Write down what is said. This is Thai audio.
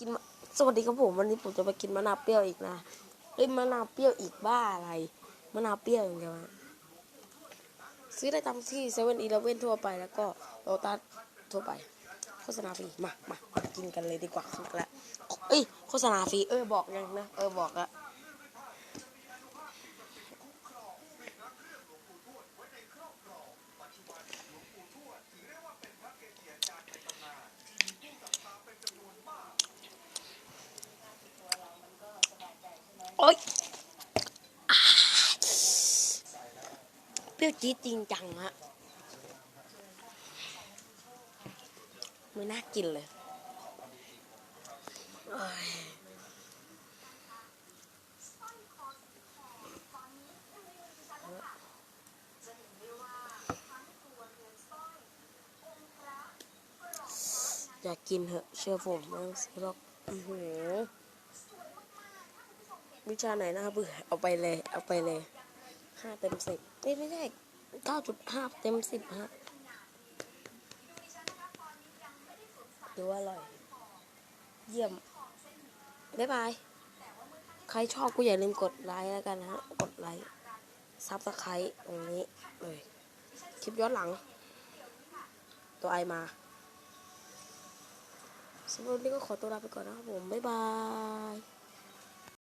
กินสวัสดีครับผมวันนี้ผมจะไปกินมะนาวเปรี้ยวอีกนะเอ้ยมะนาวเปรี้ยวอีกบ้าอะไรมะนาวเปรี้ยวอย่างเดียวะซื้อได้ตามที่เซเว่นอีเลฟเว่นทั่วไปแล้วก็โลตัสทั่วไป โฆษณาฟรีมามากินกันเลยดีกว่าสุกแล้วเอ้ยโฆษณาฟรีเออบอกยังนะเออบอกอะ โอ๊ยเปรี้ยวจี๊ดจริงจังฮะไม่น่ากินเลยอยอยากกินเหอะเชื่อผมไม่ต้องซื้อหรอกอือหือ วิชาไหนน่าเบื่อเอาไปเลย เอาไปเลยห้าเต็มสิบเอ้ยไม่ใช่เก้าจุดห้าเต็มสิบฮะดูว่าอร่อย เยี่ยม บ๊ายบาย ใครชอบก็อย่าลืมกดไลค์แล้วกันนะฮะ กดไลค์ซับสไครต์ตรงนี้เลยคลิปย้อนหลัง ตัวไอมาสำหรับวันนี้ก็ขอตัวลาไปก่อนนะครับผม บ๊ายบาย